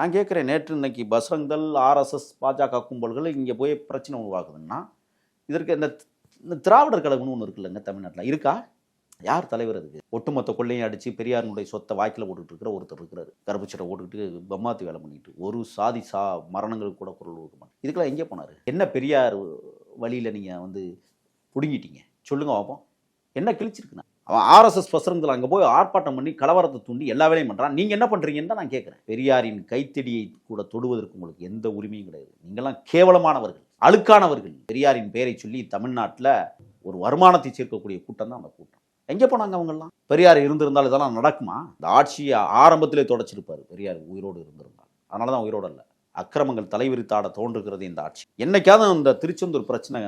நான் கேட்குறேன் நேற்று இன்னைக்கு பசரங்கல் ஆர்எஸ்எஸ் பாஜக கும்பல்கள் இங்கே போய் பிரச்சனை உருவாகுதுன்னா இதற்கு இந்த இந்த திராவிடர் கழகம்னு ஒன்று இருக்குல்லங்க தமிழ்நாட்டில். இருக்கா? யார் தலைவர் அதுக்கு? ஒட்டுமொத்த கொள்ளையும் அடித்து பெரியாருடைய சொத்தை வாய்க்கில் போட்டுக்கிட்டு இருக்கிற ஒருத்தர் இருக்கிறாரு. கருப்புச்சட்டை போட்டுக்கிட்டு பம்மாத்து வேலை பண்ணிட்டு ஒரு சாதி சா மரணங்களுக்கு கூட குரல் கொடுக்க மாட்டேன். இதுக்கெல்லாம் எங்கே போனார்? என்ன பெரியார் வழியில் நீங்கள் வந்து பிடுங்கிட்டீங்க? சொல்லுங்க பார்ப்போம் என்ன கிழிச்சிருக்குண்ணா அவன் ஆர்எஸ்எஸ் பசரங்கள் அங்கே போய் ஆர்ப்பாட்டம் பண்ணி கலவரத்தை தூண்டி எல்லா வேலையும் பண்ணுறான் நீங்கள் என்ன பண்ணுறீங்கன்னு தான் நான் கேட்குறேன் பெரியாரின் கைத்தடியை கூட தொடுவதற்கு உங்களுக்கு எந்த உரிமையும் கிடையாது. நீங்களாம் கேவலமானவர்கள் அழுக்கானவர்கள். பெரியாரின் பெயரை சொல்லி தமிழ்நாட்டில் ஒரு வருமானத்தை சேர்க்கக்கூடிய கூட்டம் தான் அந்த கூட்டம். எங்கே போனாங்க அவங்கெல்லாம்? பெரியார் இருந்திருந்தால் இதெல்லாம் நடக்குமா? இந்த ஆட்சியை ஆரம்பத்திலே தொடச்சிருப்பார். பெரியார் உயிரோடு இருந்திருந்தால் அதனால தான் உயிரோடு இல்லை அக்கிரமங்கள் தலைவிரித்தாட தோன்றுகிறது இந்த ஆட்சி. என்னைக்காவது இந்த திருச்செந்தூர் பிரச்சனை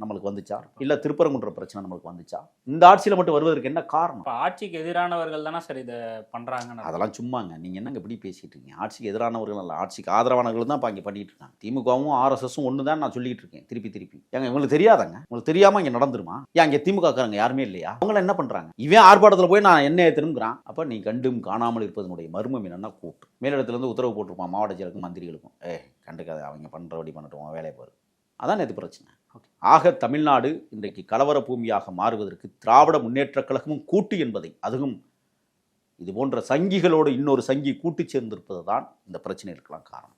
நம்மளுக்கு வந்துச்சா? இல்ல திருப்பரங்குன்ற பிரச்சனை நம்மளுக்கு வந்துச்சா? இந்த ஆட்சியில மட்டும் வருவதற்கு என்ன காரணம்? ஆட்சிக்கு எதிரானவர்கள் தானே சார் இதை பண்றாங்கன்னு அதெல்லாம் சும்மாங்க. நீங்க என்னங்க இப்படி பேசிட்டு இருக்கீங்க? ஆட்சிக்கு எதிரானவர்கள் அல்ல ஆட்சிக்கு ஆதரவானவர்கள் தான் இப்போ இங்கே பண்ணிட்டு இருக்காங்க. திமுகவும் ஆர்எஸ்எஸும் ஒன்று தான் நான் சொல்லிட்டு இருக்கேன் திருப்பி திருப்பி. ஏங்க இவங்களுக்கு தெரியாதாங்க? உங்களுக்கு தெரியாம இங்க நடந்துருமா? ஏன் இங்கே திமுக காரங்க யாருமே இல்லையா? அவங்கள என்ன பண்றாங்க? இவன் ஆர்ப்பாட்டத்தில் போய் நான் என்ன திரும்புகிறான் அப்ப நீ கண்டும் காணாமல் இருப்பதனுடைய மர்மம் என்னன்னா கூட்டு. மேலிடத்துல இருந்து உத்தரவு போட்டிருப்பான் மாவட்ட செயலுக்கும் மந்திரிகளுக்கும். ஏ கண்டுக்காத அவங்க பண்றபடி பண்ணட்டும் வேலையை பாரு. அதான் இது பிரச்சனை. ஆக தமிழ்நாடு இன்றைக்கு கலவர பூமியாக மாறுவதற்கு திராவிட முன்னேற்றக் கழகமும் கூட்டு என்பதை அதுவும் இது போன்ற சங்கிகளோடு இன்னொரு சங்கி கூட்டு சேர்ந்திருப்பது தான் இந்த பிரச்சனை இருக்கலாம் காரணம்.